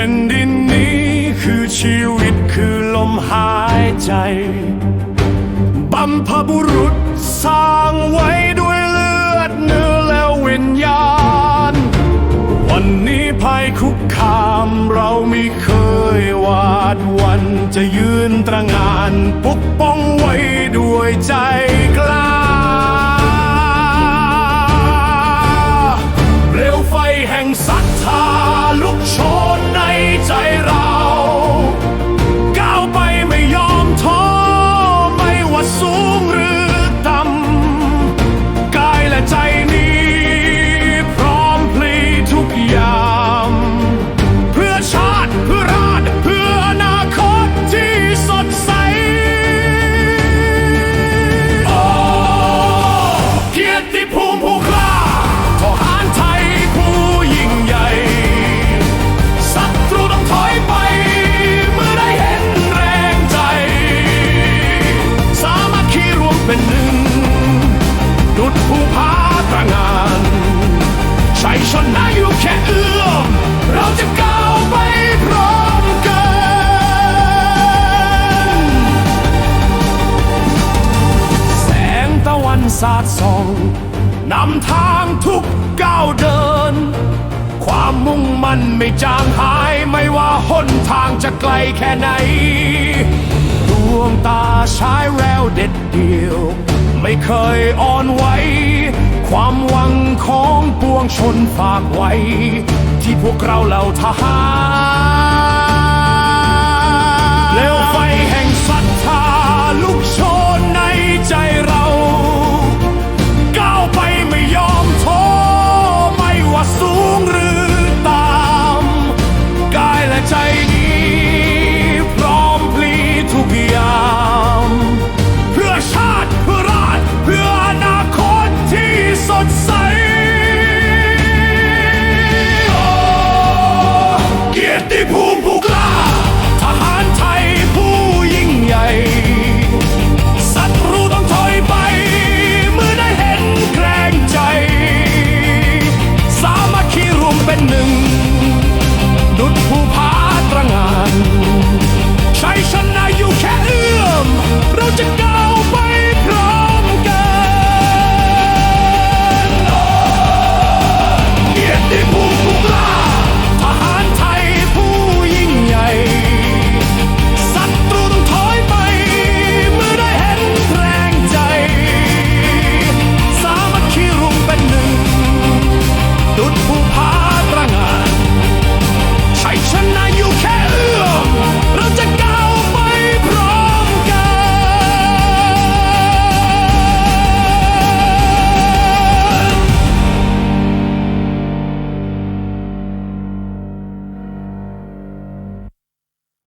ผ่นดินนี้คือชีวิตคือลมหายใจบัมพบุรุษสร้างไว้ด้วยเลือดเนื้อและวิญญาณ วันนี้ภัยคุกคามเราไม่เคยวาดวันจะยืนตระงานปกป้องไว้ด้วยใจ ชัยชนะอยู่แค่เอื้อมเราจะก้าวไปพร้อมกันแสงตะวันสาดส่องนำทางทุกก้าวเดิน ความมุ่งมั่นไม่จางหายไม่ว่าหนทางจะไกลแค่ไหน ดวงตาชายแววเด็ดเดียว ไม่เคยอ่อนไหว ความหวังของปวงชนฝากไว้ ที่พวกเราเหล่าทหาร outside.